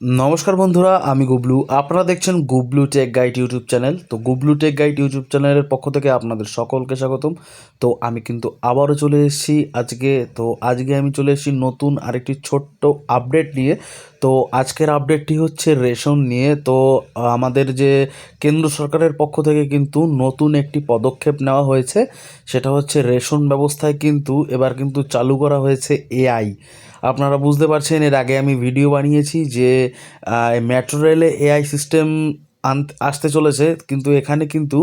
নমস্কার বন্ধুরা, আমি গুবলু। আপনারা দেখছেন Gublu tech guide YouTube channel. তো গুবলু টেক গাইড ইউটিউব চ্যানেলের পক্ষ থেকে আপনাদের সকলকে স্বাগতম। তো আমি কিন্তু আবারও চলে এসেছি আজকে। তো আজকে আমি চলে এসেছি নতুন আরেকটি ছোট্ট আপডেট নিয়ে। তো আজকের আপডেটটি হচ্ছে রেশন নিয়ে। তো আমাদের যে কেন্দ্র সরকারের পক্ষ থেকে কিন্তু নতুন একটি পদক্ষেপ নেওয়া হয়েছে। সেটা হচ্ছে রেশন ব্যবস্থায় কিন্তু এবার কিন্তু চালু করা হয়েছে এআই আপনারা বুঝতে পারছেন, এর আগে আমি ভিডিও বানিয়েছি যে মেট্রো রেলে এআই সিস্টেম আসতে চলেছে, কিন্তু এখানে কিন্তু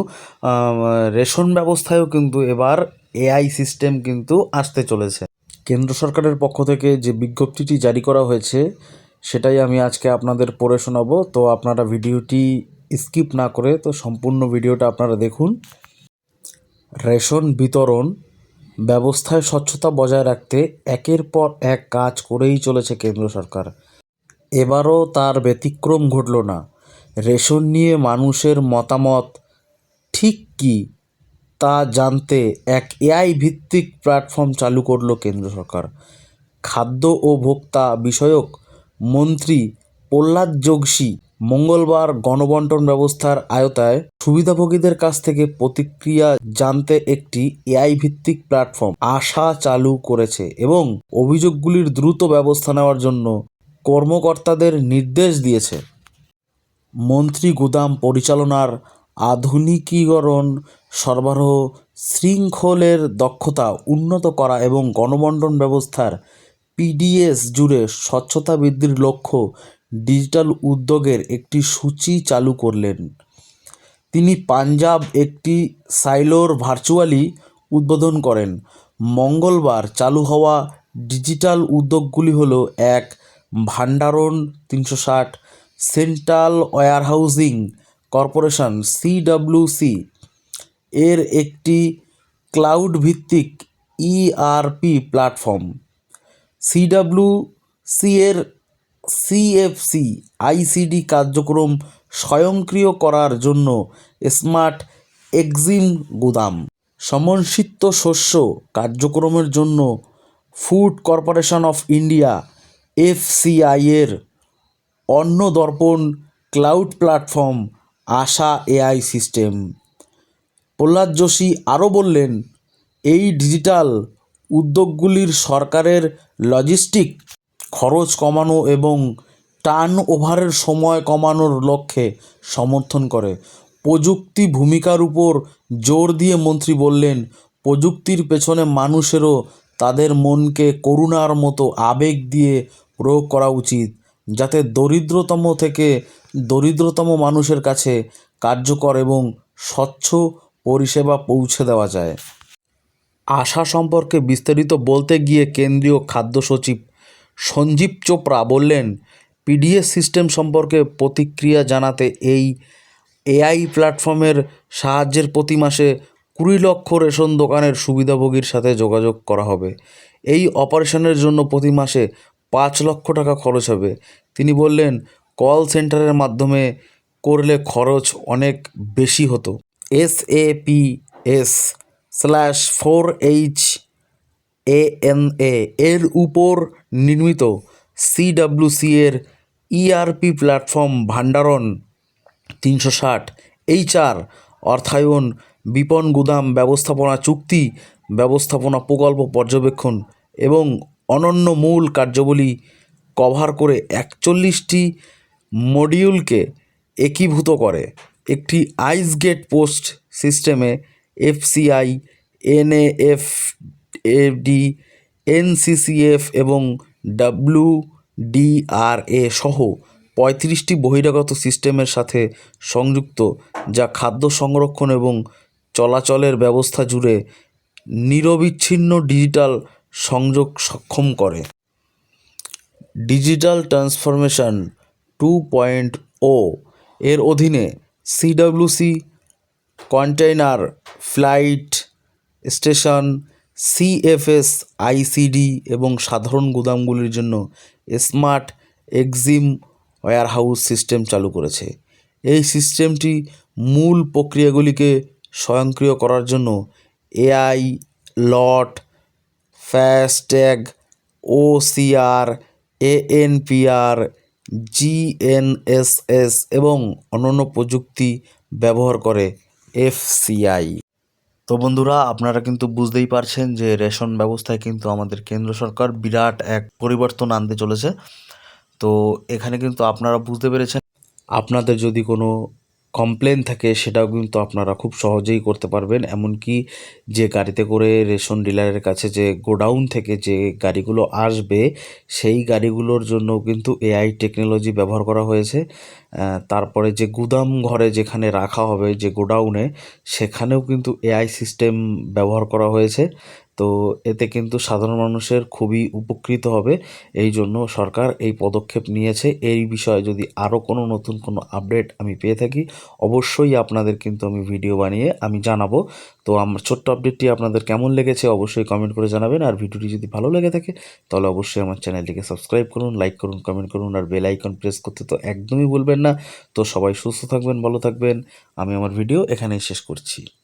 রেশন ব্যবস্থায়ও কিন্তু এবার এআই সিস্টেম কিন্তু আসতে চলেছে। কেন্দ্র সরকারের পক্ষ থেকে যে বিজ্ঞপ্তিটি জারি করা হয়েছে, সেটাই আমি আজকে আপনাদের পড়ে শোনাবো। তো আপনারা ভিডিওটি স্কিপ না করে, তো সম্পূর্ণ ভিডিওটা আপনারা দেখুন। রেশন বিতরণ ব্যবস্থায় স্বচ্ছতা বজায় রাখতে একের পর এক কাজ করেই চলেছে কেন্দ্র সরকার। এবারও তার ব্যতিক্রম ঘটল না। রেশন নিয়ে মানুষের মতামত ঠিক কী তা জানতে এক এআই ভিত্তিক প্ল্যাটফর্ম চালু করল কেন্দ্র সরকার। খাদ্য ও ভোক্তা বিষয়ক মন্ত্রী প্রহ্লাদ যোগসী মঙ্গলবার গণবন্টন ব্যবস্থার আয়তায় সুবিধাভোগীদের কাছ থেকে প্রতিক্রিয়া জানতে একটি এআই ভিত্তিক প্ল্যাটফর্ম আশা চালু করেছে এবং অভিযোগগুলির দ্রুত ব্যবস্থা নেওয়ার জন্য কর্মকর্তাদের নির্দেশ দিয়েছে। মন্ত্রী গুদাম পরিচালনার আধুনিকীকরণ সরবরাহ শৃঙ্খলের দক্ষতা উন্নত করা এবং গণবন্টন ব্যবস্থার পিডিএস জুড়ে স্বচ্ছতা বৃদ্ধির লক্ষ্য ডিজিটাল উদ্যোগের একটি সূচি চালু করলেন। তিনি পাঞ্জাব একটি সাইলোর ভার্চুয়ালি উদ্বোধন করেন। মঙ্গলবার চালু হওয়া ডিজিটাল উদ্যোগগুলি হলো এক ভান্ডারণ তিনশো ষাট সেন্ট্রাল ওয়্যারহাউজিং কর্পোরেশন সিডব্লিউসি এর একটি ক্লাউড ভিত্তিক ইআরপি প্ল্যাটফর্ম। সিডব্লিউসি এর সিএফসি আইসিডি কার্যক্রম স্বয়ংক্রিয় করার জন্য স্মার্ট এক্সিম গুদাম। সমন্বিত শস্য কার্যক্রমের জন্য food corporation of India FCI এর Anna Darpan cloud platform Asha AI system. Pralhad Joshi আরও বললেন, এই ডিজিটাল উদ্যোগগুলির সরকারের লজিস্টিক খরচ কমানো এবং টার্ন ওভারের সময় কমানোর লক্ষ্যে সমর্থন করে। প্রযুক্তি ভূমিকার উপর জোর দিয়ে মন্ত্রী বললেন, প্রযুক্তির পেছনে মানুষেরও তাদের মনকে করুণার মতো আবেগ দিয়ে প্রয়োগ করা উচিত। যাতে দরিদ্রতম থেকে দরিদ্রতম মানুষের কাছে কার্যকর এবং স্বচ্ছ পরিষেবা পৌঁছে দেওয়া যায়। আশা সম্পর্কে বিস্তারিত বলতে গিয়ে কেন্দ্রীয় খাদ্য সচিব সঞ্জীব চোপড়া বললেন, পিডিএস সিস্টেম সম্পর্কে প্রতিক্রিয়া জানাতে এই এআই প্ল্যাটফর্মের সাহায্যের প্রতি মাসে কুড়ি লক্ষ রেশন দোকানের সুবিধাভোগীর সাথে যোগাযোগ করা হবে। এই অপারেশনের জন্য প্রতি মাসে পাঁচ লক্ষ টাকা খরচ হবে। তিনি বললেন, কল সেন্টারের মাধ্যমে করলে খরচ অনেক বেশি হতো। S A P S slash four H A N A এর উপর নির্মিত সিডব্লিউসি এর ইআরপি প্ল্যাটফর্ম ভান্ডারণ তিনশো ষাট এইচআর অর্থায়ন বিপণ গুদাম ব্যবস্থাপনা চুক্তি, ব্যবস্থাপনা প্রকল্প পর্যবেক্ষণ এবং অনন্য মূল কার্যাবলী কভার করে একচল্লিশটি মডিউলকে একীভূত করে। একটি আইস গেট পোস্ট সিস্টেমে এফসিআই এনএএফ এফডি এনসিসিএফ এবং ডাব্লিউ ডিআরএ সহ পঁয়ত্রিশটি বহিরাগত সিস্টেমের সাথে সংযুক্ত, যা খাদ্য সংরক্ষণ এবং চলাচলের ব্যবস্থা জুড়ে নিরবিচ্ছিন্ন ডিজিটাল সংযোগ সক্ষম করে। Digital transformation two point O এর অধীনে CWC container, flight, station CFS ICD এবং সাধারণ গুদামগুলির জন্য স্মার্ট এক্সিম ওয়্যারহাউস সিস্টেম চালু করেছে। এই সিস্টেমটি মূল প্রক্রিয়াগুলিকে স্বয়ংক্রিয় করার জন্য AI lot FASTag OCR, ANPR, GNSS এবং অন্যান্য প্রযুক্তি ব্যবহার করে এফসিআই। তো বন্ধুরা, আপনারা কিন্তু বুঝতেই পারছেন যে রেশন ব্যবস্থায় কিন্তু আমাদের কেন্দ্র সরকার বিরাট এক পরিবর্তন আনতে চলেছে। তো এখানে কিন্তু আপনারা বুঝতে পেরেছেন। আপনাদের যদি কোনো কমপ্লেন থাকে, সেটাও কিন্তু আপনারা খুব সহজেই করতে পারবেন। এমনকি যে গাড়িতে করে রেশন ডিলারের কাছে যে গোডাউন থেকে যে গাড়িগুলো আসবে, সেই গাড়িগুলোর জন্য কিন্তু এআই টেকনোলজি ব্যবহার করা হয়েছে। তারপরে যে গুদাম ঘরে যেখানে রাখা হবে, যে গোডাউনে, সেখানেও কিন্তু এআই সিস্টেম ব্যবহার করা হয়েছে। তো এতে কিন্তু সাধারণ মানুষের খুবই উপকৃত হবে। এই জন্য সরকার এই পদক্ষেপ নিয়েছে। এই বিষয়ে যদি আরও কোনো নতুন কোনো আপডেট আমি পেয়ে থাকি, অবশ্যই আপনাদের কিন্তু আমি ভিডিও বানিয়ে আমি জানাব। তো আমার ছোট্ট আপডেটটি আপনাদের কেমন লেগেছে অবশ্যই কমেন্ট করে জানাবেন। আর ভিডিওটি যদি ভালো লেগে থাকে, তাহলে অবশ্যই আমার চ্যানেলটিকে সাবস্ক্রাইব করুন, লাইক করুন, কমেন্ট করুন, আর বেল আইকন প্রেস করতে তো একদমই ভুলবেন না। তো সবাই সুস্থ থাকবেন, ভালো থাকবেন। আমি আমার ভিডিও এখানেই শেষ করছি।